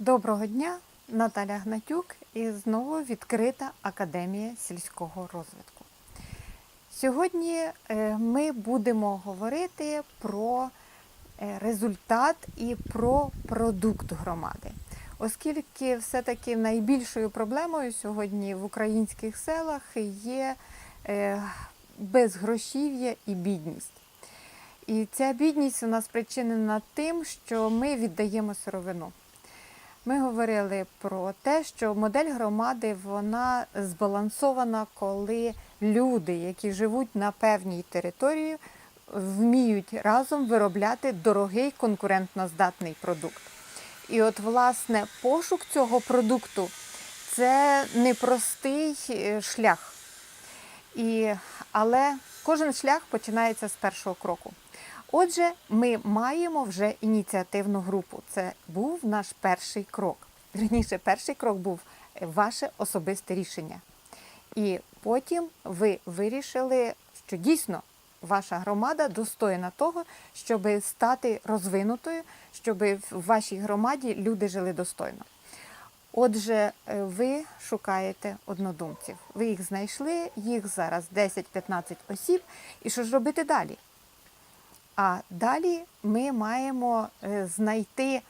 Доброго дня, Наталя Гнатюк і знову відкрита Академія сільського розвитку. Сьогодні е, ми будемо говорити про е, результат і про продукт громади. Оскільки все-таки найбільшою проблемою сьогодні в українських селах є е, безгрошів'я і бідність. І ця бідність у нас спричинена тим, що ми віддаємо сировину. Ми говорили про те, що модель громади вона збалансована, коли люди, які живуть на певній території, вміють разом виробляти дорогий конкурентноздатний продукт. І от, власне, пошук цього продукту це непростий е, шлях. І, але кожен шлях починається з першого кроку. Отже, ми маємо вже ініціативну групу. Це був наш перший крок. Вірніше, перший крок був ваше особисте рішення. І потім ви вирішили, що дійсно ваша громада достойна того, щоб стати розвинутою, щоб в вашій громаді люди жили достойно. Отже, е, ви шукаєте однодумців. Ви їх знайшли, їх зараз 10-15 осіб. І що ж робити далі? А далі ми маємо е, знайти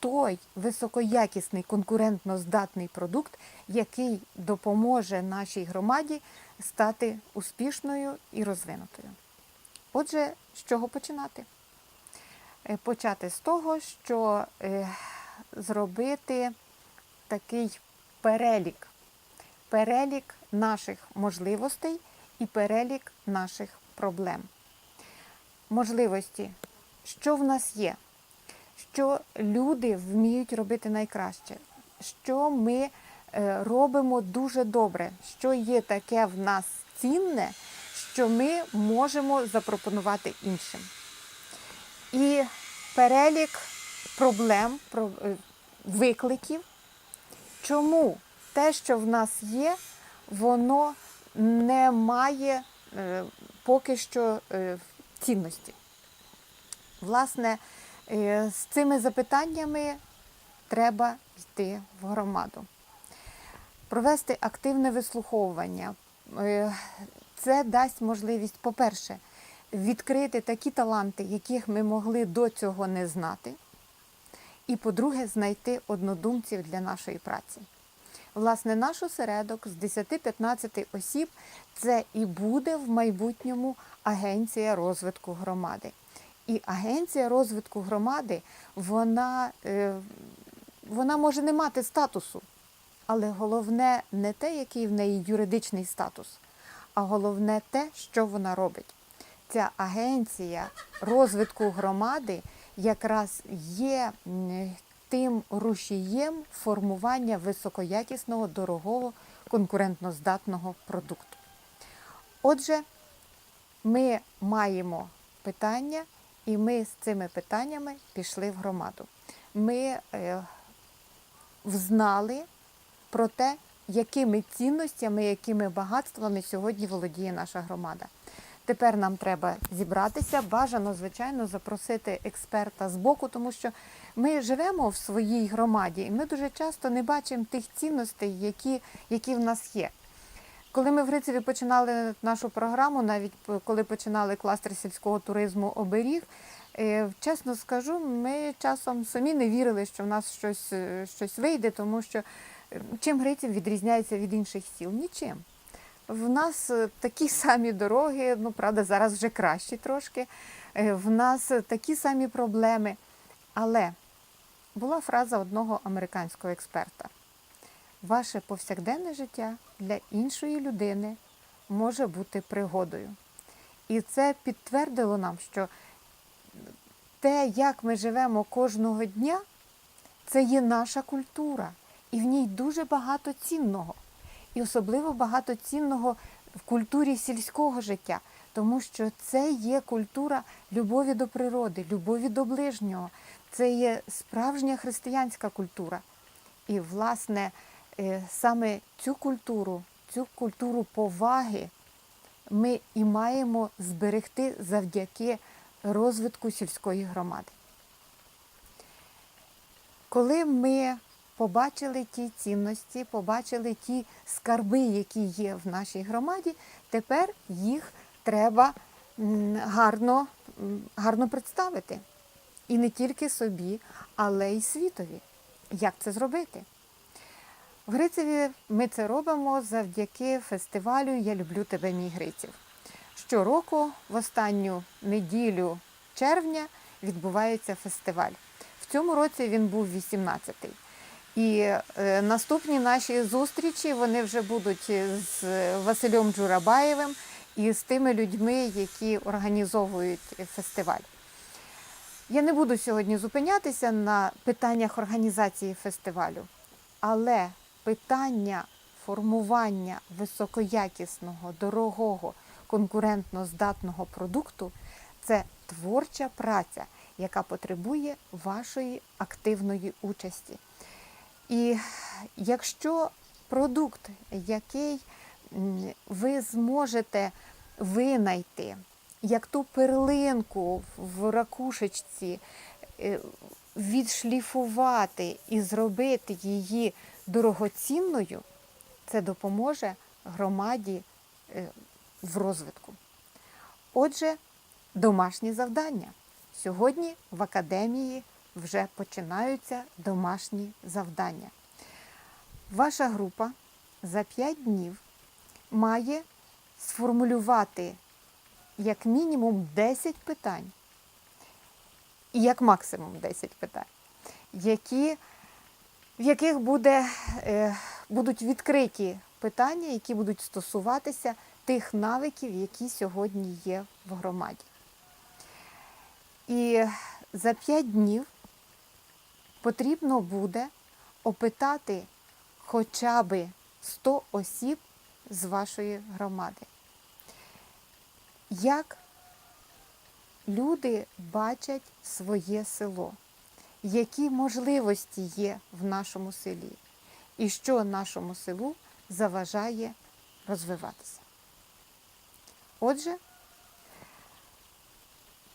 той високоякісний конкурентно здатний продукт, який допоможе нашій громаді стати успішною і розвинутою. Отже, з чого починати? Е, Почати з того, що е, зробити такий перелік, перелік наших можливостей і перелік наших проблем можливості, що в нас є, що люди вміють робити найкраще, що ми е, робимо дуже добре, що є таке в нас цінне, що ми можемо запропонувати іншим. І перелік проблем, е, викликів, чому те, що в нас є, воно не має е, поки що цінності. Власне, е, з цими запитаннями треба йти в громаду. Провести активне вислуховування. Е, Це дасть можливість, по-перше, відкрити такі таланти, яких ми могли до цього не знати. І, по-друге, знайти однодумців для нашої праці. Власне, наш осередок з 10-15 осіб це і буде в майбутньому агенція розвитку громади. І агенція розвитку громади, вона, е, вона може не мати статусу, але головне не те, який в неї юридичний статус, а головне те, що вона робить. Ця агенція розвитку громади якраз є тим рушієм формування високоякісного, дорогого, конкурентноздатного продукту. Отже, ми маємо питання, і ми з цими питаннями пішли в громаду. Ми е, взнали про те, якими цінностями, якими багатствами сьогодні володіє наша громада. Тепер нам треба зібратися. Бажано, звичайно, запросити експерта з боку, тому що ми живемо в своїй громаді, і ми дуже часто не бачимо тих цінностей, які, які в нас є. Коли ми в Грицеві починали нашу програму, навіть коли починали кластер сільського туризму оберіг, е, чесно скажу, ми часом самі не вірили, що в нас щось, е, щось вийде, тому що е, чим Гриців відрізняється від інших сіл? Нічим. В нас е, такі самі дороги, ну правда, зараз вже кращі трошки. Е, В нас е, такі самі проблеми. Але була фраза одного американського експерта: ваше повсякденне життя для іншої людини може бути пригодою. І це підтвердило нам, що те, як ми живемо кожного дня, це є наша культура, і в ній дуже багато цінного. І особливо багато цінного в культурі сільського життя, тому що це є культура любові до природи, любові до ближнього. Це є справжня християнська культура. І, власне, е, саме цю культуру, цю культуру поваги ми і маємо зберегти завдяки розвитку сільської громади. Коли ми побачили ті цінності, побачили ті скарби, які є в нашій громаді, тепер їх треба гарно, гарно представити. І не тільки собі, але й світові. Як це зробити? В Грицеві ми це робимо завдяки фестивалю Я люблю тебе, мій Гриців. Щороку, в останню неділю червня, відбувається фестиваль. В цьому році він був 18-й. І е, наступні наші зустрічі вони вже будуть з Василем Джурабаєвим і з тими людьми, які організовують фестиваль. Я не буду сьогодні зупинятися на питаннях організації фестивалю, але питання формування високоякісного, дорогого, конкурентно здатного продукту це творча праця, яка потребує вашої активної участі. І якщо продукт, який ви зможете винайти, як ту перлинку в ракушечці, е, відшліфувати і зробити її дорогоцінною, це допоможе громаді е, в розвитку. Отже, домашні завдання. Сьогодні в академії вже починаються домашні завдання. Ваша група за 5 днів має сформулювати як мінімум 10 питань, і як максимум 10 питань, які, в яких буде, е, будуть відкриті питання, які будуть стосуватися тих навиків, які сьогодні є в громаді. І за 5 днів потрібно буде опитати хоча б 100 осіб з вашої громади. Як люди бачать своє село, які можливості є в нашому селі, і що нашому селу заважає розвиватися. Отже,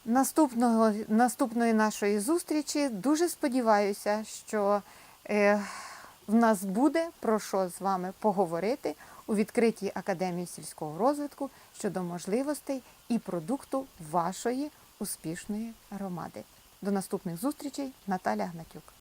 наступного, наступної нашої зустрічі дуже сподіваюся, що е, в нас буде про що з вами поговорити у відкритій академії сільського розвитку щодо можливостей і продукту вашої успішної громади. До наступних зустрічей, Наталя Гнатюк.